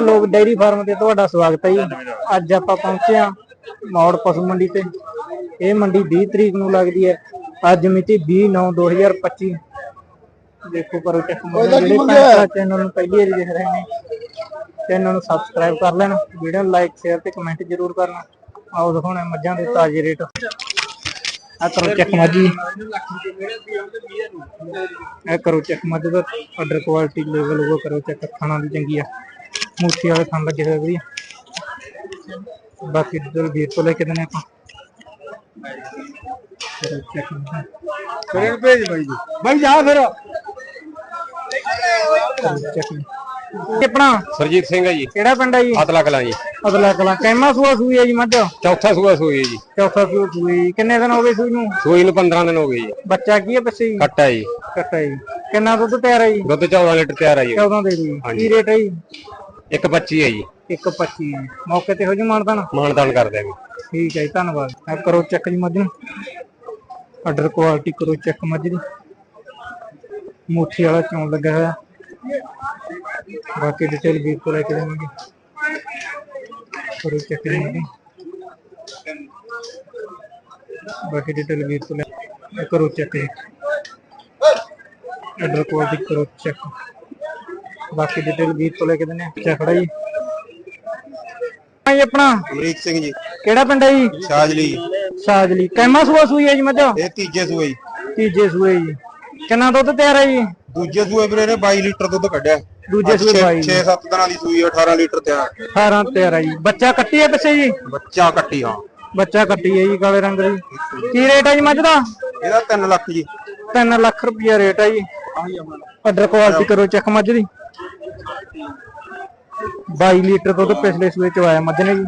Dhillon dairy farm ਤੇ ਤੁਹਾਡਾ ਸਵਾਗਤ ਹੈ ਜੀ। ਅੱਜ ਆਪਾਂ ਪਹੁੰਚੇ ਹਾਂ ਮੌੜ ਪਸ਼ੂ ਮੰਡੀ ਤੇ। ਇਹ ਮੰਡੀ 20 ਤਰੀਕ ਨੂੰ ਲੱਗਦੀ ਹੈ। ਅੱਜ ਮਿਤੀ 20/9/2025 ਦੇਖੋ ਕਰੋ ਚੈੱਕ ਜਿਹੜੇ ਭੈਣ ਚੈਨਲ ਨੂੰ ਪਹਿਲੀ ਵਾਰੀ ਦੇਖ ਰਹੇ ਨੇ ਚੈਨਲ ਨੂੰ ਸਬਸਕ੍ਰਾਈਬ ਕਰ ਲੈਣ। ਵੀਡੀਓ ਨੂੰ ਲਾਈਕ ਸ਼ੇਅਰ ਤੇ ਕਮੈਂਟ ਜ਼ਰੂਰ ਕਰਨਾ। ਆਓ ਦਿਖਾਉਣੇ ਮੱਝਾਂ ਦੇ ਤਾਜ਼ੇ ਰੇਟ। ਆ ਕਰੋ ਚੈੱਕ ਮੱਝੀ ਇਹ ਕਰੋ ਚੈੱਕ ਮੱਝ ਦਾ ਆਰਡਰ ਕੁਆਲਿਟੀ ਲੈਵਲ ਉਹ ਕਰੋ ਚੈੱਕ ਖਾਣਾ ਵੀ ਚੰਗੀ ਆ। ਮੂਠੀ ਵਾਲੇ ਖਾਣ ਲੱਗੇ ਹੋਏ ਵਧੀਆ ਬਾਕੀ ਡਿਟੇਲ ਵੀਰ ਤੋਂ ਲੈ ਕੇ ਦਿੰਦੇ ਆਪਾਂ। ਕਰੋ check ਮੱਝਾਂ। ਫਿਰ ਭੇਜ ਬਾਈ ਜੀ। ਬਾਈ ਜਾ ਫਿਰ। ਕਰੋ check ਇਹ ਆਪਣਾ ਸਰਜੀਤ ਸਿੰਘ ਹੈ ਜੀ। ਕਿਹੜਾ ਪਿੰਡ ਹੈ ਜੀ? ਅਤਲਾ ਕਲਾਂ ਜੀ। ਅਦਲਾ ਕਲਾ। ਕੈਮਾ ਸੂਆ ਸੂਈ ਹੈ ਜੀ ਮੱਝ? ਚੌਥਾ ਸੂਆ ਸੂਈ ਹੈ ਜੀ। ਚੌਥਾ ਸੂਆ ਸੂਈ ਕਿੰਨੇ ਦਿਨ ਹੋ ਗਏ ਸੂਈ ਨੂੰ? ਸੂਈ ਨੂੰ 15 ਦਿਨ ਹੋ ਗਏ ਜੀ। ਬੱਚਾ ਕੀ ਹੈ ਬੱਚੇ ਜੀ? ਕੱਟਾ ਜੀ। ਕੱਟਾ ਜੀ। ਕਿੰਨਾ ਦੁੱਧ ਤਿਆਰ ਹੈ ਜੀ? ਦੁੱਧ 14 ਲੀਟਰ ਤਿਆਰ ਹੈ ਜੀ। 14 ਦੇ ਦੀ ਕੀ ਰੇਟ ਹੈ ਜੀ? ਇੱਕ 25 ਹੈ ਜੀ। 125 ਮੌਕੇ ਤੇ ਹੋ ਜੀ ਮਾਨਤਾ ਨਾ ਮਾਨਦਾਨ ਕਰ ਦਿਆਂਗੇ ਠੀਕ ਹੈ ਜੀ ਧੰਨਵਾਦ। ਆ ਕਰੋ ਚੈੱਕ ਜੀ ਮੱਝ ਨੂੰ। ਆਰਡਰ ਕੁਆਲਿਟੀ ਕਰੋ ਚੈੱਕ ਮੱਝ ਦੀ। ਮੁੱਠੀ ਵਾਲਾ ਚੌਂ ਲੱਗਾ ਹੋਇਆ। ਬਾਕੀ ਡਿਟੇਲ ਵੀਰ ਕੋਲ ਲੈ ਕੇ ਦੇਵਾਂਗੇ। ਕਰੋ ਚੈੱਕ ਜੀ ਮੱਝ ਦੀ। ਬਾਕੀ ਡਿਟੇਲ ਵੀਰ ਕੋਲ ਲੈ ਕਰੋ ਚੈੱਕ ਜੀ। ਆਰਡਰ ਕੁਆਲਿਟੀ ਕਰੋ ਚੈੱਕ ਬਾਕੀ ਡਿਟੇਲ ਵੀਰ ਕੋਲ ਲੈ ਕੇ ਦਿੰਦੇ ਆ ਚੱਕੜਾ ਜੀ। ਭਾਈ ਆਪਣਾ। ਅਮਰੀਕ ਸਿੰਘ ਜੀ। ਕਿਹੜਾ ਪਿੰਡ ਹੈ ਜੀ? ਸ਼ਾਜਲੀ। ਸਾਜਲੀ। ਕੈਮਾ ਸੂਆ ਸੂਈ ਹੈ ਜੀ ਮੱਝ? ਇਹ ਤੀਜੇ ਸੂਏ ਜੀ। ਤੀਜੇ ਸੂਏ ਜੀ। ਕਿੰਨਾ ਦੁੱਧ ਤਿਆਰ ਹੈ ਜੀ? ਦੂਜੇ ਸੂਏ ਵੀਰੇ ਨੇ 22 ਲੀਟਰ ਦੁੱਧ ਕੱਢਿਆ। ਦੂਜੇ ਸੂਏ 22 6-7 ਦਿਨਾਂ ਦੀ ਸੂਈ 18 ਲੀਟਰ ਤਿਆਰ। 18 ਤਿਆਰ ਹੈ ਜੀ। ਬੱਚਾ ਕੱਟੀ ਹੈ ਪਿੱਛੇ ਜੀ? ਬੱਚਾ ਕੱਟੀ ਹਾਂ। ਬੱਚਾ ਕੱਟੀ ਹੈ ਜੀ ਕਾਲੇ ਰੰਗ ਦੀ। ਕੀ ਰੇਟ ਹੈ ਜੀ ਮੱਝ ਦਾ? ਇਹਦਾ 3 ਲੱਖ ਜੀ। 3 ਲੱਖ ਰੁਪਇਆ ਰੇਟ ਹੈ ਜੀ। ਆਰਡਰ ਕੁਆਲਿਟੀ ਕਰੋ ਚੈੱਕ ਮੱਝ ਦੀ। 22 ਲੀਟਰ ਦੁੱਧ ਪਿਛਲੇ ਸੂਏ ਚ ਮੱਝ ਨੇ ਜੀ।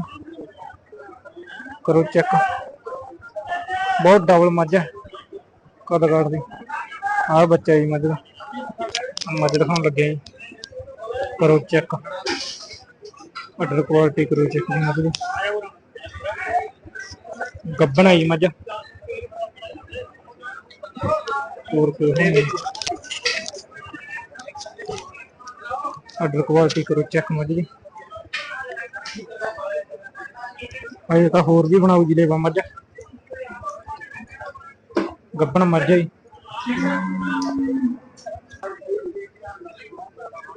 ਕਰੋ ਚੈੱਕ ਬਹੁਤ ਡਬਲ ਮੱਝ ਹੈ ਕਦ ਕੱਢਦੀ ਆਹ ਬੱਚਾ ਜੀ ਮੱਝ ਦਾ। ਮੱਝ ਦਿਖਾਉਣ ਲੱਗਿਆ ਜੀ। ਕਰੋ ਚੈੱਕ ਆਰਡਰ ਕੁਆਲਿਟੀ ਕਰੋ ਚੈੱਕ ਜੀ ਮੱਝ ਦੀ। ਗੱਬਣਾ ਜੀ ਮੱਝ। ਹੋਰ ਕੋਈ ਨਹੀਂ। ਆਰਡਰ ਕੁਆਲਿਟੀ ਕਰੋ ਚੈੱਕ ਮੱਝ ਦੀ। ਅਜੇ ਤਾਂ ਹੋਰ ਵੀ ਬਣਾਉ ਜਿਲੇ ਮੱਝ। ਗੱਬਣ ਮੱਝ ਹੈ ਜੀ।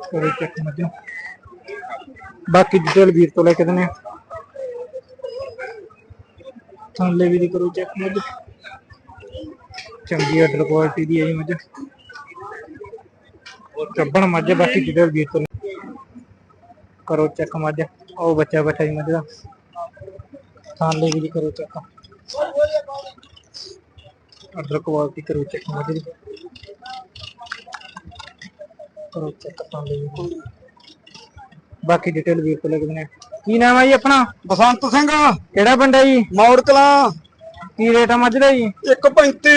ਕਰੋ ਚੈੱਕ ਮੱਝ ਬਾਕੀ ਡਿਟੇਲ ਵੀਰ ਤੋਂ ਲੈ ਕੇ ਦਿੰਦੇ ਆ। ਥੱਲੇ ਵੀ ਦੀ ਕਰੋ ਚੈੱਕ ਮੱਝ। ਚੰਗੀ ਆਰਡਰ ਕੁਆਲਿਟੀ ਦੀ ਹੈ ਜੀ ਮੱਝ। ਕੱਬਣ ਮੱਝ ਬਾਕੀ ਡਿਟੇਲ ਵੀਰ ਤੋਂ ਕਰੋ ਚੈੱਕ ਮੱਝ। ਉਹ ਬੱਚਾ ਬੈਠਾ ਜੀ ਮੱਝ ਦਾ। ਥਾਲੇ ਵੀ ਦੀ ਕਰੋ ਚੈੱਕ ਆਰਡਰ ਕੁਆਲਿਟੀ ਕਰੋ ਚੈੱਕ ਮੱਝ ਦੀ। ਕਰੋ ਚੈੱਕ ਥਾਲੇ ਵੀ ਬਾਕੀ ਡਿਟੇਲ ਵੀਰ ਤੋਂ ਲੱਗਦੇ ਨੇ। ਕੀ ਨਾਮ ਹੈ ਜੀ ਆਪਣਾ? ਬਸੰਤ ਸਿੰਘ। ਕਿਹੜਾ ਪਿੰਡ ਹੈ ਜੀ? ਮੌੜ ਕਲਾਂ। ਕੀ ਰੇਟ ਆ ਮੱਝ ਦਾ ਜੀ? 135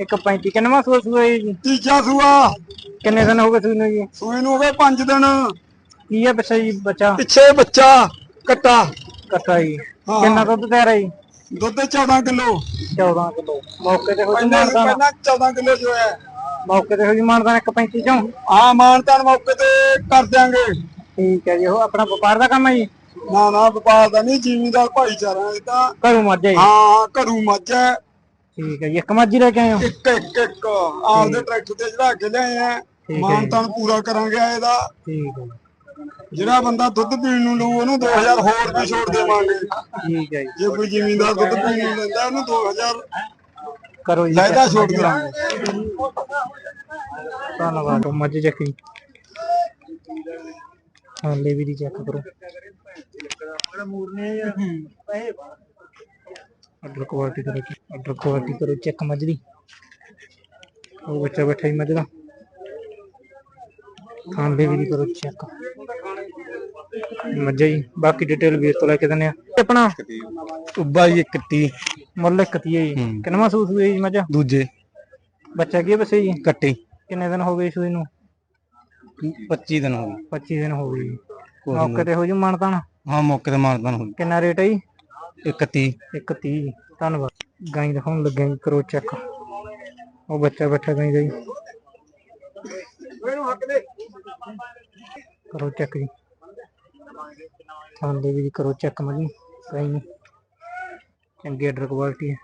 ਇੱਕ 35 ਕਿੰਨਵਾਂ ਸੂਆ ਸੂਆ ਜੀ? ਤੀਜਾ ਸੂਆ। ਕਿੰਨੇ ਦਿਨ ਹੋ ਗਏ ਸੂਈ ਨੂੰ ਜੀ? ਸੂਈ ਨੂੰ ਹੋ ਗਏ 5 ਦਿਨ। ਕੀ ਹੈ ਪਿੱਛੇ ਜੀ ਬੱਚਾ? ਪਿੱਛੇ ਬੱਚਾ ਕੱਟਾ। ਕੱਟਾ ਜੀ। ਹਾਂ। ਕਿੰਨਾ ਦੁੱਧ ਤਿਆਰ ਹੈ ਜੀ? ਦੁੱਧ 14 ਕਿਲੋ। 14 ਕਿਲੋ। ਮੌਕੇ ਤੇ ਹੋ ਜੀ ਪਹਿਲਾਂ ਮਾਨਦਾਨ ਪਹਿਲਾਂ 14 ਕਿਲੋ ਜੋ ਹੈ। ਮੌਕੇ ਤੇ ਹੋ ਜੀ ਮਾਨਦਾਨ ਇੱਕ 35 ਚੋਂ? ਹਾਂ ਮਾਨਤਾਨ ਮੌਕੇ ਤੇ ਕਰ ਦਿਆਂਗੇ। ਠੀਕ ਹੈ ਜੀ ਉਹ ਆਪਣਾ ਵਪਾਰ ਦਾ ਕੰਮ ਹੈ ਜੀ? ਨਾ ਨਾ ਵਪਾਰ ਦਾ ਨਹੀਂ ਜ਼ਿਮੀਦਾਰ ਭਾਈਚਾਰਾ ਇਹ ਤਾਂ। ਘਰੋਂ ਮੱਝ ਹੈ ਜੀ? ਹਾਂ ਘਰੂ ਮੱਝ ਹੈ। ਠੀਕ ਹੈ ਜੀ ਇੱਕ ਮੱਝ ਹੀ ਲੈ ਕੇ ਆਏ ਹੋ? ਇੱਕ ਇੱਕ ਇੱਕ। ਆਪਦੇ ਟਰੈਕਟਰ ਤੇ ਚੜਾ ਕੇ ਲਿਆਏ ਆ। ਮਾਨਤਾਨ ਪੂਰਾ ਕਰਾਂਗੇ ਇਹਦਾ ਠੀਕ ਹੈ ਜੀ। ਜਿਹੜਾ ਬੰਦਾ ਦੁੱਧ ਪੀਣ ਨੂੰ ਲਊ ਉਹਨੂੰ 2000 ਹੋਰ ਵੀ ਛੋੜ ਦੇਵਾਂਗੇ। ਠੀਕ ਹੈ ਜੀ। ਜੇ ਕੋਈ ਜ਼ਿਮੀਦਾਰ ਦੁੱਧ ਪੀਣ ਨੂੰ ਲੈਂਦਾ ਉਹਨੂੰ 2000 ਕਰੋ ਜੀ। ਲੈਦਾ ਛੋੜ। ਦੇਵਾਂਗੇ। ਧੰਨਵਾਦ। ਮੱਝ ਚੱਕੀ। ਹਾਂ ਲੈ ਵੀ ਦੀ ਚੈੱਕ ਕਰੋ। ਆਰਡਰ ਕੁਆਲਿਟੀ ਕਰੋ ਆਰਡਰ ਕੁਆਲਿਟੀ ਕਰੋ। ਚੈੱਕ ਮੱਝ ਦੀ। ਉਹ ਬੱਚਾ ਬੈਠਾ ਹੀ ਮੱਝ ਦਾ। ਖਾਣ ਦੇ ਵੀ ਦੀ ਕਰੋ ਚੈੱਕ ਮੱਝ ਜੀ ਬਾਕੀ ਡਿਟੇਲ ਵੀਰ ਤੋਂ ਲੈ ਕੇ ਦਿੰਦੇ ਆ। ਆਪਣਾ ਉੱਬਾ ਜੀ 31 ਮੁੱਲ ਕੱਤੀ ਹੈ ਜੀ। ਕਿੰਨਾ ਸੂਸ ਹੋਈ ਜੀ ਮੱਝ? ਦੂਜੇ। ਬੱਚਾ ਕੀ ਬੱਸੇ ਜੀ? ਕੱਟੀ। ਕਿੰਨੇ ਦਿਨ ਹੋ ਗਏ ਸੂਈ ਨੂੰ? 25 ਦਿਨ ਹੋ ਗਏ। 25 ਦਿਨ ਹੋ ਗਏ ਮੌਕੇ ਤੇ ਹੋ ਜੂ ਮਾਨਤਾਨ? ਹਾਂ ਮੌਕੇ ਤੇ ਮਾਰਦਾਨ ਹੋ ਕਿੰਨਾ ਰੇਟ ਹੈ ਜੀ? ਗਏ 31 ਇੱਕ 30 ਧੰਨਵਾਦ। ਗਾਈ ਦਿਖਾਉਣ ਲੱਗੇ ਕਰੋ ਚੈੱਕ ਉਹ ਬੱਚਾ ਬੈਠਾ ਗਾਈ ਦਾ ਜੀ। ਕਰੋ ਚੈੱਕ ਜੀ। ਥਾਂਦੇ ਵੀ ਕਰੋ ਚੈੱਕ ਮਜੀ ਕਈ ਚੰਗੀ ਆਰਡਰ ਕੁਆਲਿਟੀ ਹੈ।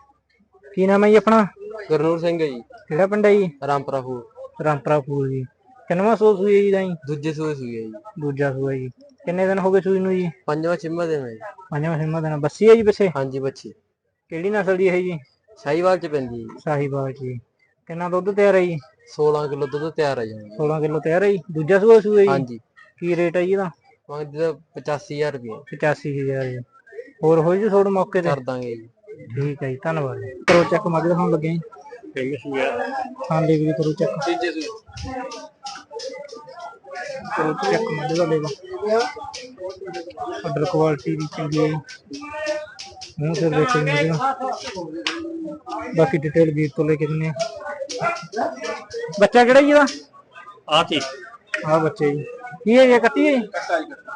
ਕੀ ਨਾਮ ਹੈ ਜੀ ਆਪਣਾ? ਗੁਰਨੂਰ ਸਿੰਘ ਹੈ ਜੀ। ਕਿਹੜਾ ਪਿੰਡ ਹੈ ਜੀ? ਰਾਮਪੁਰਾ ਫੂਲ। ਰਾਮਪਰਾ ਫੂਲ ਜੀ। ਕਿੰਨਵਾਂ ਸੂਆ ਸੂਈ ਹੈ ਜੀ ਦਾ ਜੀ ਦੂਜੇ ਸੂਏ ਸੂਏ ਜੀ। ਦੂਜਾ ਸੂਆ ਜੀ। ਕਿੰਨੇ ਦਿਨ ਹੋ ਗਏ ਸੂਈ ਨੂੰ ਜੀ? ਪੰਜਵਾਂ ਛੇਵਾਂ ਦਿਨ ਹੈ ਜੀ। ਪੰਜਵਾਂ ਛੇਵਾਂ ਦਿਨ। ਬੱਸੀ ਹੈ ਜੀ ਪਿੱਛੇ? ਹਾਂਜੀ ਬੱਚੀ ਕਿਹੜੀ ਨਸਲ ਦੀ ਹੈ ਜੀ? ਸ਼ਾਹੀਵਾਲ ਚ ਪੈਂਦੀ ਹੈ ਸਾਹੀਵਾਲ ਜੀ। ਕਿੰਨਾ ਦੁੱਧ ਤਿਆਰ ਹੈ ਜੀ? 16 ਕਿਲੋ ਦੁੱਧ ਤਿਆਰ ਹੈ ਜੀ। 16 ਕਿਲੋ ਤਿਆਰ ਹੈ ਜੀ। ਦੂਜਾ ਸੂਆ ਸੂਆ ਜੀ? ਹਾਂਜੀ। ਕੀ ਰੇਟ ਹੈ ਜੀ ਇਹਦਾ? ਮੰਗਦੇ ਤਾਂ 85000 ਰੁਪਏ 85000 ਜੀ। ਹੋਰ ਹੋਈ ਜੀ ਥੋੜੇ ਮੌਕੇ ਤੇ? ਕਰ ਦਾਂਗੇ ਜੀ। ਠੀਕ ਹੈ ਜੀ ਧੰਨਵਾਦ ਜੀ। ਕਰੋ ਚੈੱਕ ਮੱਝ ਦਿਖਾਉਣ ਲੱਗੇ ਜੀ। ਠੀਕ ਹੈ ਹਾਂ ਦੇ ਵੀ ਕਰੋ ਚੈੱਕ ਤੀਜੇ ਸੂਏ। ਕਰੋ ਚੈੱਕ ਮੱਝ ਦਾ ਲੈਵਾ। ਆਰਡਰ ਕੁਆਲਿਟੀ ਦੀ ਚੰਗੀ ਹੈ। ਮੂੰਹ ਸਿਰ ਦੇਖੋ ਜੀ ਮੱਝ ਦਾ ਬਾਕੀ ਡਿਟੇਲ ਵੀਰ ਤੋਂ ਲੈ ਕੇ ਆ। ਬੱਚਾ ਕਿਹੜਾ ਜੀ ਇਹਦਾ? ਆ ਕੀ? ਆਹ ਬੱਚੇ ਜੀ। ਕੀ ਹੈ ਜੀ ਕੱਟੀ ਹੈ ਜੀ?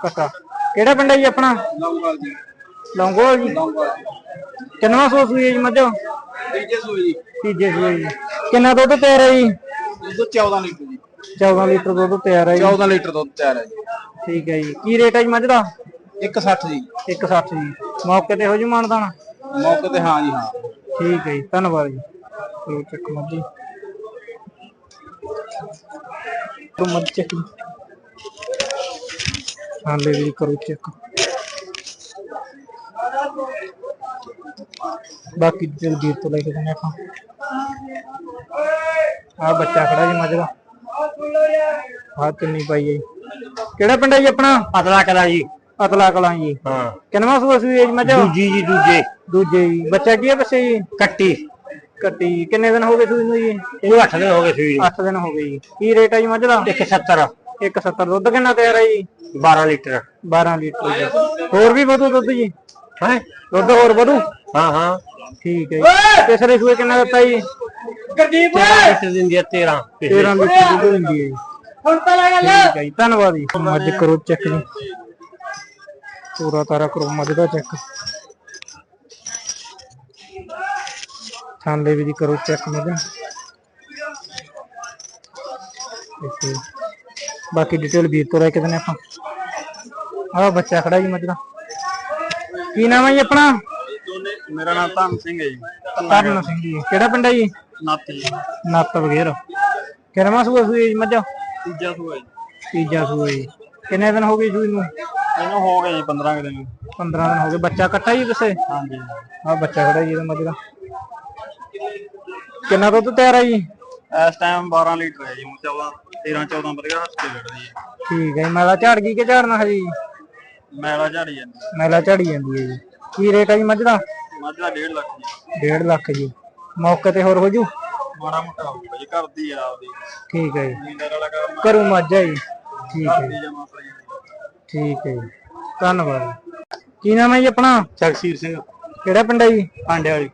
ਕੱਟਾ। ਕਿਹੜਾ ਪਿੰਡ ਹੈ ਜੀ ਆਪਣਾ? ਲੰਗਵਾਲ ਜੀ। ਲੌਂਗੋਵਾਲ ਜੀ ਕਿੰਨਵਾਂ ਸੌ ਸੂਈ ਜੀ ਮੱਝ? ਤੀਜੇ ਸੂਏ ਜੀ। ਤੀਜੇ ਸੂਏ ਜੀ। ਕਿੰਨਾ ਦੁੱਧ ਤਿਆਰ ਹੈ ਜੀ? ਦੁੱਧ 14 ਲੀਟਰ ਜੀ। 14 ਲੀਟਰ ਦੁੱਧ ਤਿਆਰ ਹੈ ਜੀ। 14 ਲੀਟਰ ਦੁੱਧ ਤਿਆਰ ਹੈ ਜੀ। ਠੀਕ ਹੈ ਜੀ। ਕੀ ਰੇਟ ਹੈ ਜੀ ਮੱਝ ਦਾ? 160 ਜੀ। 160 ਜੀ। ਮੌਕੇ ਤੇ ਹੋ ਜੀ ਮਾਨਦਾਨ? ਮੌਕੇ ਤੇ ਹਾਂ ਜੀ ਹਾਂ। ਠੀਕ ਹੈ ਜੀ ਧੰਨਵਾਦ ਜੀ। ਚਲੋ ਚੱਕ ਮੱਝੀ ਤੋ ਮੱਝ ਚੱਕ ਹਾਂ ਲੈ ਵੀ ਕਰੋ ਚੈੱਕ। ਬਾਕੀ ਜਲਦੀ ਤੋਂ ਲੈ ਕੇ ਜਾਣੇ ਆਪਾਂ। ਆ ਬੱਚਾ ਖੜਾ ਜੀ ਮੱਝ ਦਾ। ਆ ਚੁੰਨੀ ਪਾਈ ਜੀ। ਕਿਹੜਾ ਪਿੰਡ ਹੈ ਜੀ ਆਪਣਾ? ਪਤਲਾ ਕਰਾ ਜੀ। ਅਤਲਾ ਕਲਾਂ ਜੀ। ਹਾਂ। ਕਿੰਨਵਾਂ ਸੂਆ ਸੂਈ ਹੈ ਜੀ ਮੱਝ? ਦੂਜੀ ਜੀ ਦੂਜੇ। ਦੂਜੇ ਜੀ। ਬੱਚਾ ਕੀ ਹੈ ਬੱਚੇ ਜੀ? ਕੱਟੀ। ਕੱਟੀ ਕਿੰਨੇ ਦਿਨ ਹੋ ਗਏ ਸੂਈ ਨੂੰ ਜੀ? ਇਹਨੂੰ 8 ਦਿਨ ਹੋ ਗਏ ਸੂਈ 8 ਦਿਨ ਹੋ ਗਏ ਜੀ। ਕੀ ਰੇਟ ਹੈ ਜੀ ਮੱਝ ਦਾ? 170 170 ਦੁੱਧ ਕਿੰਨਾ ਤਿਆਰ ਹੈ ਜੀ? 12 ਲੀਟਰ। 12 ਲੀਟਰ ਜੀ। ਹੋਰ ਵੀ ਵਧੂ ਦੁੱਧ ਜੀ? ਹੈ? ਦੁੱਧ ਹੋਰ ਵਧੂ? ਹਾਂ ਹਾਂ। ਠੀਕ ਹੈ ਜੀ। ਤੀਸਰੇ ਸੂਏ ਕਿੰਨਾ ਦਿੱਤਾ ਜੀ? ਗਰਦੀਪ! ਲੀਟਰ ਦਿੰਦੀ ਹੈ 13 13 ਲੀਟਰ ਦੁੱਧ ਦਿੰਦੀ ਹੈ ਜੀ। ਹੁਣ ਤਾਂ ਲੱਗ ਠੀਕ ਹੈ ਜੀ। ਧੰਨਵਾਦ ਜੀ। ਮੱਝ ਕਰੋ ਚੈੱਕ ਜੀ ਪੂਰਾ ਤਾਰਾ ਕਰੋ ਮੱਝ ਦਾ ਚੈੱਕ ਥਾਂਲੇ ਵੀ ਦੀ ਕਰੋ ਚੈੱਕ ਮੱਝ ਦੇਖੋ ਬਾਕੀ ਡਿਟੇਲ ਵੀਰ ਤੋਂ ਲੈ ਕੇ ਦਿੰਦੇ ਆਪਾਂ। ਆਹ ਬੱਚਾ ਖੜਾ ਜੀ ਦਾ। ਕੀ ਨਾਮ ਹੈ ਜੀ ਆਪਣਾ? ਮੇਰਾ ਨਾਮ ਧੰਨ ਸਿੰਘ ਹੈ ਜੀ। ਕਰਨ ਸਿੰਘ ਜੀ। ਕਿਹੜਾ ਪਿੰਡ ਹੈ ਜੀ? ਨਾਤੀ ਨੱਤ ਵਗੇਰ। ਕਿੰਨਵਾਂ ਸੂਆ ਸੂਈ ਜੀ ਮੱਝ? ਤੀਜਾ ਸੂਆ ਜੀ। ਤੀਜਾ ਸੂਆ ਜੀ। ਕਿੰਨੇ ਦਿਨ ਹੋ ਗਏ ਸੂਈ ਨੂੰ? ਇਹਨੂੰ ਹੋ ਗਏ ਜੀ 15 ਕੁ ਦਿਨ। 15 ਦਿਨ ਹੋ ਗਏ। ਬੱਚਾ ਕੱਟਾ ਜੀ ਵਸੇ ਹਾਂਜੀ। ਆ ਬੱਚਾ ਖੜਾ ਜੀ ਇਹਦਾ ਮੱਝ ਦਾ ਕਿੰਨਾ ਦੁੱਧ ਤਿਆਰ ਹੈ ਜੀ? ਇਸ ਟਾਈਮ 12 ਲੀਟਰ ਹੈ ਜੀ 14 13 14 ਵਧੀਆ ਹਸਤੇ ਲੜਦੀ ਹੈ ਠੀਕ ਹੈ ਜੀ। ਮੈਲਾ ਝਾੜ ਗਈ ਕਿ ਝਾੜਨਾ ਹਜੇ ਜੀ? ਮੈਲਾ ਝਾੜੀ ਜਾਂਦੀ ਮੈਲਾ ਝਾੜੀ ਜਾਂਦੀ ਹੈ ਜੀ। ਕੀ ਰੇਟ ਹੈ ਜੀ ਮੱਝ ਦਾ? ਮੱਝ ਦਾ 1.5 ਲੱਖ ਜੀ। 1.5 ਲੱਖ ਜੀ। ਮੌਕੇ ਤੇ ਹੋਰ ਹੋ ਜੂ? ਮਾੜਾ ਮੋਟਾ ਹੋਊਗਾ ਜੀ ਕਰਦੀ ਆ ਆਪਦੀ। ਠੀਕ ਹੈ ਜੀ। ਵਾਲਾ ਕੰਮ ਕਰੂ ਮੱਝ ਹੈ ਜੀ। ਠੀਕ ਹੈ ਜੀ, ਕਰਦੀ ਜਮਾ ਠੀਕ ਹੈ ਜੀ। ਧੰਨਵਾਦ। ਕੀ ਨਾਮ ਹੈ ਜੀ ਆਪਣਾ? ਜਗਸੀਰ ਸਿੰਘ। ਕਿਹੜਾ ਪਿੰਡ ਹੈ ਜੀ? ਆਂਡੇ ਵਾਲੀ।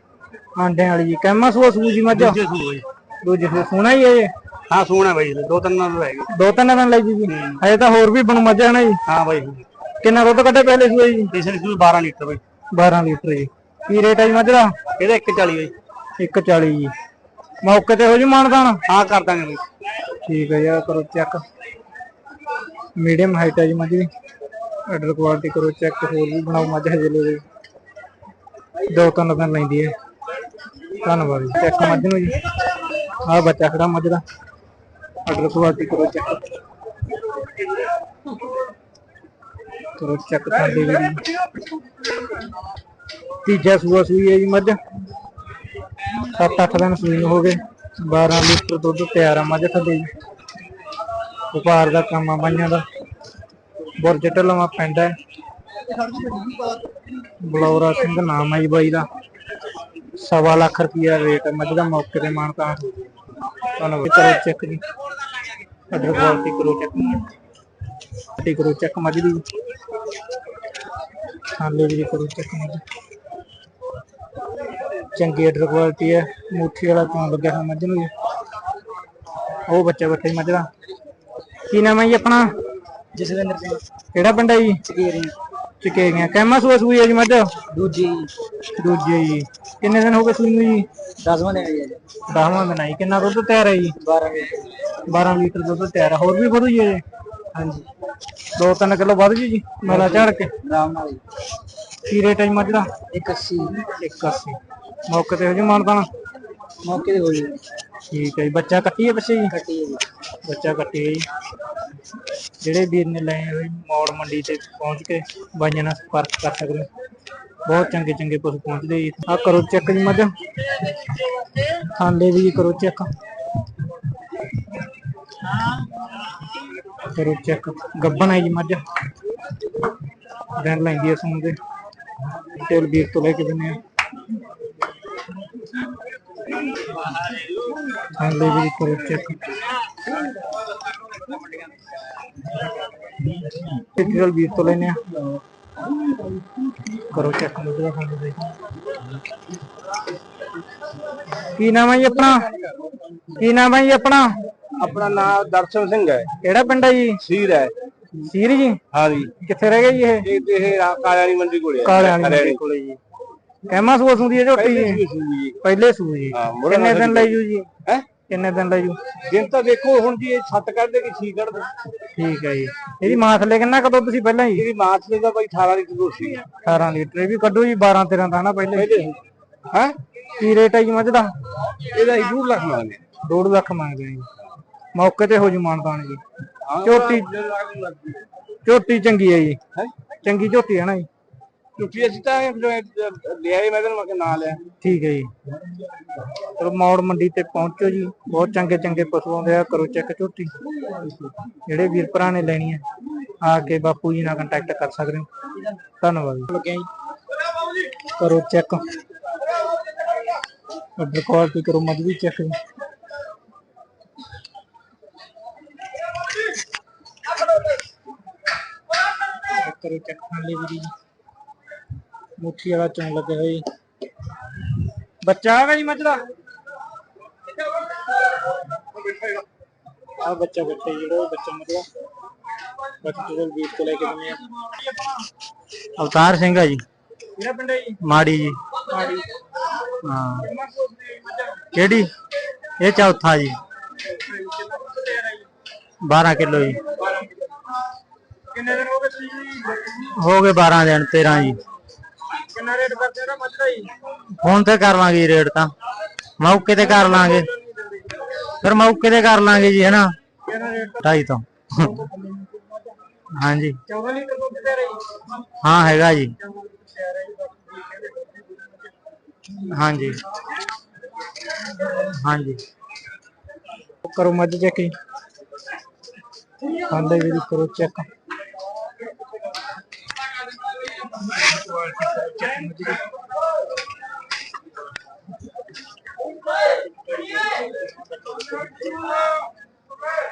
ਆਂਡਿਆਂ ਵਾਲੀ ਜੀ। ਕੈਮਾ ਸੂਆ ਸੂ ਜੀ ਮੱਝ? ਦੂਜੇ ਸੂਆ ਜੀ। ਦੂਜੇ ਸੂਆ ਸੋਹਣਾ ਹੀ ਹੈ ਜੀ ਹਾਂ ਸੋਹਣਾ ਬਾਈ ਦੋ ਤਿੰਨ ਨਾਲ ਰਹਿ ਗਏ। ਦੋ ਤਿੰਨ ਦਿਨ ਲਈ ਜੀ ਜੀ। ਹਜੇ ਤਾਂ ਹੋਰ ਵੀ ਬਣੂ ਮੱਝ ਹੈ ਨਾ ਜੀ। ਹਾਂ ਬਾਈ ਕਿੰਨਾ ਦੁੱਧ ਕੱਢੇ ਪਹਿਲੇ ਸੂਏ ਜੀ? ਪਿਛਲੇ ਸੂਏ 12 ਲੀਟਰ ਬਾਈ। 12 ਲੀਟਰ ਜੀ। ਕੀ ਰੇਟ ਹੈ ਜੀ ਮੱਝ ਦਾ? ਇਹਦਾ 140 ਬਾਈ। 140 ਜੀ। ਮੌਕੇ ਤੇ ਹੋ ਜੀ ਮਾਨਦਾਨ ਹਾਂ ਕਰ ਦਾਂਗੇ ਬਾਈ। ਠੀਕ ਹੈ ਯਾਰ ਕਰੋ ਚੈੱਕ ਮੀਡੀਅਮ ਹਾਈਟ ਹੈ ਜੀ ਮੱਝ ਦੀ। ਆਰਡਰ ਕੁਆਲਿਟੀ ਕਰੋ ਚੈੱਕ ਹੋਰ ਵੀ ਬਣਾਓ, ਮੱਝ ਹਜੇ ਲੈ ਦੋ ਤਿੰਨ ਦਿਨ ਲੈਂਦੀ ਹੈ। ਧੰਨਵਾਦ ਜੀ ਚੈੱਕ ਮੱਝ ਨੂੰ ਜੀ। ਆਹ ਬੱਚਾ ਖੜਾ ਮੱਝ ਦਾ। ਆਰਡਰ ਕੁਆਲਿਟੀ ਕਰੋ ਚੈੱਕ ਕਰੋ ਚੈੱਕ ਸਾਡੇ ਵੀ। ਤੀਜਾ ਸੂਆ ਸੂਈ ਹੈ ਜੀ ਮੱਝ। 7-8 ਦਿਨ ਸੂਈ ਹੋ ਗਏ। 12 ਲੀਟਰ ਦੁੱਧ ਤਿਆਰ ਆ ਮੱਝ ਥੱਲੇ ਜੀ ਵਪਾਰ ਦਾ ਕੰਮ ਆ ਬਾਈਆਂ ਦਾ। ਬੁਰਜ ਪਿੰਡ ਹੈ। ਬਲੌਰਾ ਸਿੰਘ ਨਾਮ ਹੈ ਜੀ ਬਾਈ ਦਾ। ਸਵਾ ਲੱਖ ਰੁਪਿਆ ਰੇਟ ਹੈ। ਮੱਝ ਦਾ ਮੌਕੇ ਤੇ ਮਾਨਤਾ ਤੁਹਾਨੂੰ ਕਰੋ ਚੈੱਕ ਜੀ। ਅਦਰ ਕੁਆਲਿਟੀ ਕਰੋ ਚੈੱਕ ਕੁਆਲਿਟੀ ਕਰੋ ਚੈੱਕ ਮੱਝ ਦੀ ਥਾਲੇ ਵੀ ਕਰੋ ਚੈੱਕ ਮੱਝ ਚੰਗੀ ਅਡਰ ਕੁਆਲਿਟੀ ਹੈ। ਮੁੱਠੀ ਵਾਲਾ ਚੋਂ ਲੱਗਿਆ ਹੋਇਆ ਮੱਝ ਨੂੰ ਜੀ। ਉਹ ਬੱਚਾ ਬੱਚਾ ਜੀ ਮੱਝ ਦਾ। ਕੀ ਨਾਮ ਹੈ ਜੀ ਆਪਣਾ? ਜਸਵਿੰਦਰ ਸਿੰਘ। ਕਿਹੜਾ ਪਿੰਡ ਹੈ ਜੀ? ਚਕੇਰੀ ਚਕੇਰੀਆਂ। ਕੈਮਾ ਸੂਆ ਸੂਈ ਹੈ ਜੀ ਮੱਝ? ਦੂਜੀ। ਦੂਜੇ ਜੀ। ਕਿੰਨੇ ਦਿਨ ਹੋ ਗਏ ਸੂਈ ਨੂੰ ਜੀ? 10ਵਾਂ ਦਿਨ ਹੈ ਜੀ। ਦਸਵਾਂ ਦਿਨ ਆਈ ਕਿੰਨਾ ਦੁੱਧ ਤਿਆਰ ਹੈ ਜੀ? 12 ਲੀਟਰ 12 ਲੀਟਰ ਦੁੱਧ ਤਿਆਰ ਹੈ। ਹੋਰ ਵੀ ਵਧੂ ਜੀ ਹਾਂਜੀ। 2-3 ਕਿਲੋ ਵੱਧ ਜੂ ਜੀ ਮੇਲਾ ਝਾੜ ਕੇ? ਆਰਾਮ ਨਾਲ ਜੀ। ਕੀ ਰੇਟ ਹੈ ਜੀ ਮੱਝ ਦਾ? ਇੱਕ 80 81 ਮੌਕੇ ਤੇ ਹੋ ਜੀ ਮਾਨਤਾਣਾ ਮੌਕੇ ਤੇ ਹੋ ਜੀ। ਠੀਕ ਹੈ ਜੀ। ਬੱਚਾ ਕੱਟੀ ਹੈ ਪਿੱਛੇ ਜੀ? ਕੱਟੀ ਹੈ ਜੀ। ਬੱਚਾ ਕੱਟੀ ਹੈ ਜੀ। ਜਿਹੜੇ ਵੀਰ ਨੇ ਲਏ ਹੋਏ ਮੌੜ ਮੰਡੀ ਤੇ ਪਹੁੰਚ ਕੇ ਬਾਈਆਂ ਨਾਲ ਸੰਪਰਕ ਕਰ ਸਕਦੇ ਬਹੁਤ ਚੰਗੇ ਚੰਗੇ ਪਸ਼ੂ ਪਹੁੰਚਦੇ ਜੀ। ਆ ਕਰੋ ਚੈੱਕ ਜੀ ਮੱਝ। ਥਾਂਡੇ ਵੀ ਕਰੋ ਚੈੱਕ। ਕਰੋ ਚੈੱਕ। ਗੱਬਨ ਹੈ ਜੀ ਮੱਝ। ਦਿਨ ਲੈਂਦੀ ਹੈ ਦੇ ਤੇਲ ਵੀਰ ਤੋਂ ਲੈ ਕੇ ਦਿੰਦੇ ਆ। ਥਾਂਡੇ ਵੀ ਕਰੋ ਚੈੱਕ ਟਿਕਲ ਵੀਰ ਤੋਂ ਲੈਨੇ ਆ ਕਰੋ ਚੈੱਕ ਮੁੱਦਾ ਸਾਨੂੰ ਦੇ ਕੀ ਨਾਮ ਹੈ ਜੀ ਆਪਣਾ? ਕੀ ਨਾਮ ਹੈ ਜੀ ਆਪਣਾ? ਆਪਣਾ ਨਾਮ ਦਰਸ਼ਨ ਸਿੰਘ ਹੈ। ਕਿਹੜਾ ਪਿੰਡ ਹੈ ਜੀ? ਸੀਰ ਹੈ। ਸੀਰ ਜੀ? ਹਾਂ ਜੀ ਕਿੱਥੇ ਰਹਿ ਗਿਆ ਜੀ ਇਹ? ਇਹ ਕਾਲਿਆਣੀ ਮੰਡੀ ਕੋਲੇ ਹੈ। ਕਾਲਿਆਂ ਵਾਲੀ ਕੋਲੇ ਜੀ। ਕਹਿਮਾ ਸੂਆ ਸੁੰਦੀ ਹੈ ਝੋਟੀ ਜੀ ਜੀ। ਪਹਿਲੇ ਸੂ ਜੀ। ਹਾਂ, ਕਿੰਨੇ ਦਿਨ ਲੈ ਜੂ ਜੀ? ਹੈ? ਕਿੰਨੇ ਦਿਨ ਲੈ ਜੂ? ਦਿਨ ਤਾਂ ਦੇਖੋ ਹੁਣ ਜੀ ਇਹ ਛੱਤ ਕੱਢ ਦੇ ਕਿ ਛੀ ਕੱਢ ਦੇ। ਠੀਕ ਹੈ ਜੀ। ਇਹਦੀ ਮਾਂ ਥੱਲੇ ਕਿੰਨਾ ਕਦੋਂ ਤੁਸੀਂ ਪਹਿਲਾਂ ਜੀ ਇਹਦੀ ਮਾਰਚ ਦੇ ਬਾਈ 18 ਲੀਟਰ ਦੁੱਧ ਸੀ। 18 ਲੀਟਰ ਇਹ ਵੀ ਕੱਢੋ ਜੀ 12 13 ਦਾ ਨਾ ਪਹਿਲੇ। ਪਹਿਲੇ ਹੈ? ਕੀ ਰੇਟ ਹੈ ਜੀ ਮੱਝ ਦਾ? ਇਹਦਾ ਹੀ 2 ਲੱਖ ਮੰਗਦੇ। 2 ਲੱਖ ਮੰਗਦੇ ਆ ਜੀ। ਮੌਕੇ ਤੇ ਹੋ ਜੂ ਮਾਨਦਾਨ ਜੀ। ਝੋਟੀ ਝੋਟੀ ਚੰਗੀ ਹੈ ਜੀ। ਚੰਗੀ ਝੋਟੀ ਹੈ ਨਾ ਜੀ। ਝੁੱਟੀ ਅਸੀਂ ਤਾਂ ਲਿਆਏ ਮੈਂ ਤੈਨੂੰ ਮੈਂ ਕਿਹਾ ਨਾ ਲਿਆ। ਠੀਕ ਹੈ ਜੀ। ਚਲੋ ਮੌੜ ਮੰਡੀ ਤੇ ਪਹੁੰਚੋ ਜੀ। ਬਹੁਤ ਚੰਗੇ ਚੰਗੇ ਪਸ਼ੂ ਆਉਂਦੇ ਆ ਕਰੋ ਚੈੱਕ ਝੋਟੀ। ਜਿਹੜੇ ਵੀਰ ਭਰਾ ਨੇ ਲੈਣੀ ਹੈ ਆ ਕੇ ਬਾਪੂ ਜੀ ਨਾਲ ਕੰਟੈਕਟ ਕਰ ਸਕਦੇ ਹੋ। ਧੰਨਵਾਦ ਜੀ। ਕਰੋ ਚੈੱਕ। ਅੱਡ ਕੁਆਲਿਟੀ ਕਰੋ ਮੱਝ ਵੀ ਚੈੱਕ। ਕਰੋ ਚੈੱਕ ਖਾਲੀ ਵੀ ਜੀ। ਮੁੱਠੀ ਵਾਲਾ ਚੋਂ ਲੱਗੇ ਹੋਏ ਬੱਚਾ ਆ ਗਿਆ ਜੀ ਮੱਝ ਦਾ? ਆ ਬੱਚਾ ਬੱਚਾ ਜਿਹੜਾ ਉਹ ਬੱਚਾ ਮਤਲਬ ਬੱਚੇ ਦੇ ਵੀਰ ਤੋਂ ਲੈ ਕੇ ਆ। ਅਵਤਾਰ ਸਿੰਘ ਆ ਜੀ। ਕਿਹੜਾ ਪਿੰਡ ਹੈ ਜੀ? ਮਾੜੀ ਜੀ। ਮਾੜੀ। ਹਾਂ। ਕਿਹੜੀ? ਇਹ ਚੌਥਾ ਜੀ। 12 ਕਿਲੋ ਜੀ। ਕਿੰਨੇ ਦਿਨ ਹੋ ਗਏ ਹੋ ਗਏ 12 ਦਿਨ 13 ਜੀ। ਕਿੰਨਾ ਰੇਟ ਕਰਦੇ ਇਹਦਾ ਮੱਝ ਦਾ ਜੀ? ਫੋਨ ਤੇ ਕਰ ਲਾਂਗੇ ਰੇਟ ਤਾਂ। ਮੌਕੇ ਤੇ ਕਰ ਲਾਂਗੇ। ਫਿਰ ਮੌਕੇ ਤੇ ਕਰ ਲਾਂਗੇ ਜੀ ਹੈਨਾ? 2.5 ਤੋਂ ਹਾਂਜੀ। 14 ਲੀਟਰ ਦੁੱਧ ਦੇ ਰਹੀ ਹਾਂ ਹੈਗਾ ਜੀ। ਹਾਂਜੀ। ਹਾਂਜੀ। ਕਰੋ ਮੱਝ ਚੈੱਕ ਜੀ ਖਾਂਦੇ ਵੀ ਕਰੋ ਚੈੱਕ।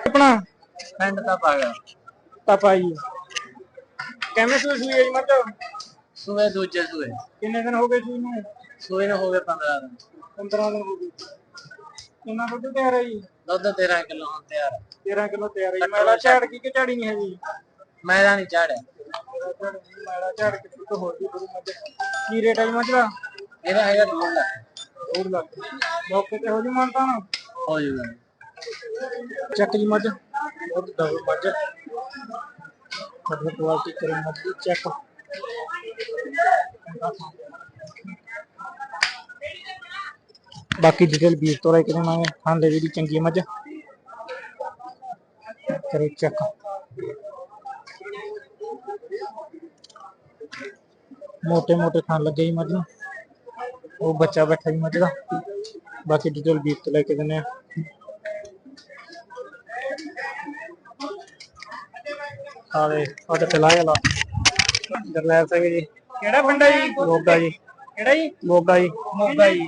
ਆਪਣਾ? ਪਿੰਡ ਦਾ ਪਾਗਾ ਪਾਪਾ ਜੀ। ਕਿਵੇਂ ਸੂਈ ਸੂਈ ਹੈ ਜੀ ਮੱਝ? ਸੂਏ ਦੂਜੇ ਸੂਏ। ਕਿੰਨੇ ਦਿਨ ਹੋ ਗਏ ਸੂਈ ਨੂੰ? ਸੂਏ ਨੂੰ ਹੋ ਗਏ 15 ਦਿਨ। 15 ਦਿਨ ਹੋ ਗਏ। ਕਿੰਨਾ ਦੁੱਧ ਤਿਆਰ ਹੈ ਜੀ? ਦੁੱਧ 13 ਕਿਲੋ ਹੁਣ ਤਿਆਰ 13 ਕਿਲੋ ਤਿਆਰ ਹੈ ਜੀ। ਝਾੜ ਕੀ ਕਿ ਝਾੜੀ ਨਹੀਂ ਹੈ ਜੀ ਮੈਦਾਨ ਨਹੀਂ ਚਾੜਿਆ ਮੈਲਾ ਝਾੜ ਕੇ ਦੁੱਧ ਹੋਰ ਵੀ ਬੜੀ ਮੱਝ ਕੀ ਰੇਟ ਹੈ ਜੀ ਮੱਝ ਦਾ ਇਹਦਾ ਹੈਗਾ 2 ਲੱਖ। 2 ਲੱਖ। ਮੌਕੇ ਤੇ ਹੋ ਜੀ ਮੰਨਤਾ ਨਾ ਹੋ ਜੂਗਾ ਚੱਕ ਜੀ ਮੱਝ ਬਹੁਤ ਡਬਲ ਮੱਝ ਖੱਦਰ ਕੁਆਲਿਟੀ ਕਰੇ ਮੱਝ ਦੀ ਚੈੱਕ ਬਾਕੀ ਡਿਟੇਲ ਵੀਰ ਤੋਂ ਲੈ ਕੇ ਦੇਵਾਂਗੇ ਹਾਂ ਲੈ ਵੀ ਚੰਗੀ ਮੱਝ ਕਰੋ ਚੈੱਕ ਮੋਟੇ ਮੋਟੇ ਖਾਣ ਲੱਗੇ ਹੀ ਮੱਝ ਨੂੰ। ਉਹ ਬੱਚਾ ਬੈਠਾ ਹੀ ਮੱਝ ਦਾ। ਬਾਕੀ ਡਿਟੇਲ ਵੀਰ ਤੋਂ ਲੈ ਕੇ ਦਿੰਨੇ ਆ। ਆਲੇ ਆ ਤੇ ਫਿਲਹਾਲ ਆ ਜਰਨੈਲ ਸਿੰਘ ਜੀ। ਕਿਹੜਾ ਪਿੰਡ ਜੀ? ਮੋਗਾ ਜੀ। ਕਿਹੜਾ ਜੀ? ਮੋਗਾ ਜੀ। ਮੋਗਾ ਜੀ।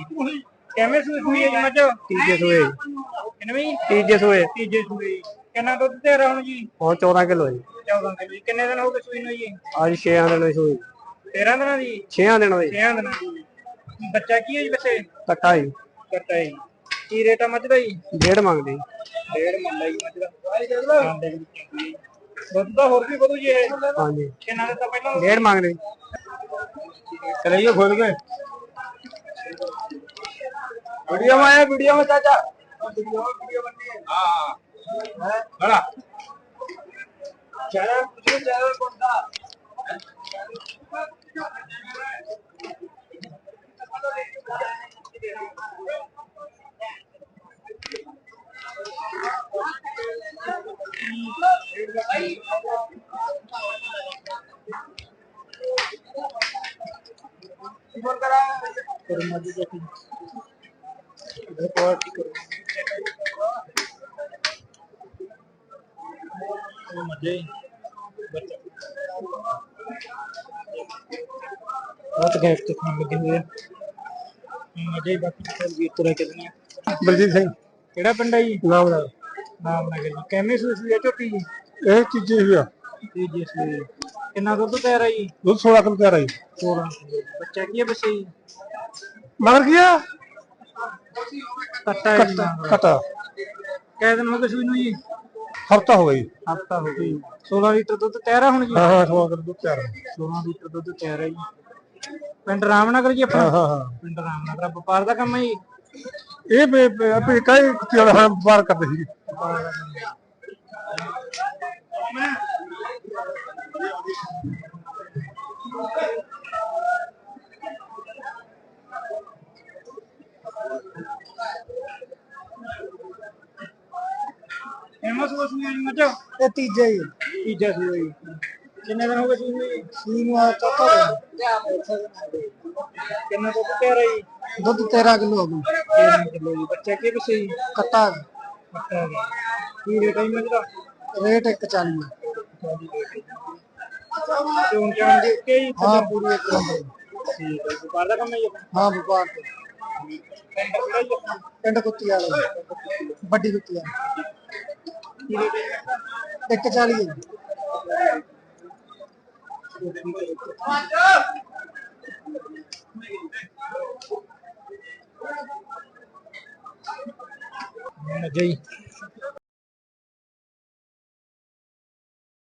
ਕਿਵੇਂ ਸੂਈ ਹੋਈ ਹੈ ਜੀ ਮੱਝ? ਤੀਜੇ ਸੂਏ। ਕਿੰਨੇ ਤੀਜੇ ਸੂਏ। ਤੀਜੇ ਸੂਏ। ਕਿੰਨਾ ਦੁੱਧ ਦੇ ਰਹੇ ਹੁਣ ਜੀ? ਹੁਣ 14 ਕਿਲੋ ਜੀ। 14 ਦਿਨ ਜੀ ਕਿੰਨੇ ਦਿਨ ਹੋ ਗਏ ਸੂਈ ਨੂੰ ਜੀ? ਅੱਜ 6 ਦਿਨਾਂ ਦੀ ਸੂਈ। 13 ਦਿਨਾਂ ਦੀ? 6 ਦਿਨਾਂ ਦੀ। 6 ਦਿਨਾਂ ਦੀ। ਬੱਚਾ ਕੀ ਹੈ ਜੀ ਵੈਸੇ ਕੱਟਾ ਜੀ। ਕੱਟਾ ਜੀ। ਕੀ ਰੇਟ ਆ ਮੱਝ ਦਾ ਜੀ? ਡੇਢ ਮੰਗਦੇ ਜੀ। ਡੇਢ ਮੰਗਦਾ ਜੀ ਮੱਝ ਦਾ। ਦੁੱਧ ਦਾ ਹੋਰ ਵੀ ਵਧੂ ਜੀ ਇਹ? ਹਾਂਜੀ। ਕਿੰਨਾ ਦਿੱਤਾ ਪਹਿਲਾਂ? ਡੇਢ ਮੰਗਦੇ ਚਲਈਏ ਖੋਲ ਕੇ। ਵੀਡੀਓ ਮਾਇਆ ਵੀਡੀਓ ਮਾ ਚਾਚਾ। ਵੀਡੀਓ ਵੀਡੀਓ ਬੰਦੀ ਹੈ। ਹਾਂ। ਹਾਂ ਬੜਾ ਚਾਰਾ ਪੁੱਛੋ ਗੈਸ ਤੇ ਖਾਣ ਲੱਗੇ ਹੋਏ ਆ। ਮੱਝੇ ਬਾਕੀ ਸਰ ਵੀ ਤੁਰੇ ਕਿਦਨੇ ਬਲਜੀਤ ਸਿੰਘ। ਕਿਹੜਾ ਪਿੰਡ ਹੈ ਜੀ? ਨਾਮ ਦਾ ਨਾਮ ਨਗਰ ਜੀ। ਕਿੰਨੇ ਸੂਸੀ ਹੈ ਝੋਟੀ ਜੀ? ਇਹ ਚੀਜ਼ੇ ਹੋਇਆ ਜੀ ਜੀ ਸੂਈ ਕਿੰਨਾ ਦੁੱਧ ਤਿਆਰ ਹੈ ਜੀ? ਦੁੱਧ 16 ਕਿਲੋ ਤਿਆਰ ਆਈ 16 ਬੱਚਾ ਕੀ ਹੈ ਬੱਚੇ ਜੀ? ਮਗਰ ਕੀ ਆ? ਕੱਟਾ ਹੈ ਜੀ ਕਟਾ ਕਿੰਨੇ ਦਿਨ ਹੋ ਗਏ ਸੂਈ ਨੂੰ ਜੀ? ਹਫਤਾ ਹੋ ਜੀ। ਹਫਤਾ ਹੋ ਗਿਆ 16 ਲੀਟਰ ਦੁੱਧ ਤਿਆਰ ਹੈ ਹੁਣ ਜੀ? ਹਾਂ ਹਾਂ 16 ਕਿਲੋ ਦੁੱਧ ਤਿਆਰ ਆ। 16 ਲੀਟਰ ਦੁੱਧ ਤਿਆਰ ਹੈ ਜੀ। ਪਿੰਡ ਰਾਮਨਗਰ ਜੀ ਆਪਣਾ? ਹਾਂ ਹਾਂ ਪਿੰਡ ਰਾਮਨਗਰ ਆ, ਵਪਾਰ ਦਾ ਕੰਮ ਹੈ ਜੀ? ਇਹ ਬੇ- ਬੇ- ਆਪੇ ਕਾਈ ਕੁੱਤੀ ਵਾਲਾ ਹਾਂ ਵਪਾਰ ਕਰਦੇ ਸੀ। ਫੇਮਸ ਸੂਈ ਜੀ ਮੱਝਾ? ਇਹ ਤੀਜਾ ਹੀ ਤੀਜਾ ਜੀ। ਕਿੰਨੇ ਦਿਨ ਹੋ ਗਏ ਸੂਈ ਨੂੰ ਜੀ ਸੂਈ ਨੂੰ ਆ ਚੌਥਾ ਦਿਨ। ਕਿੰਨਾ ਦੁੱਧ ਤਿਆਰ ਹੈ ਜੀ ਦੁੱਧ 13 ਕਿਲੋ ਹੋ ਗਈ 13 ਕਿਲੋ ਜੀ ਬੱਚਾ ਕੀ ਪਿੱਛੇ ਜੀ ਕੱਟਾ ਕੱਟਾ ਹੈ ਕੀ ਰੇਟ ਹੈ ਜੀ ਮੱਝ ਦਾ ਰੇਟ 140 ਤੇ ਹੁਣ ਜਾਣ ਦੇ ਕੇ ਜੀ ਹਾਂ ਪੂਰੀ ਇੱਕ ਨੰਬਰ ਠੀਕ ਹੈ ਵਪਾਰ ਦਾ ਕੰਮ ਹੈ ਜੀ ਜੀ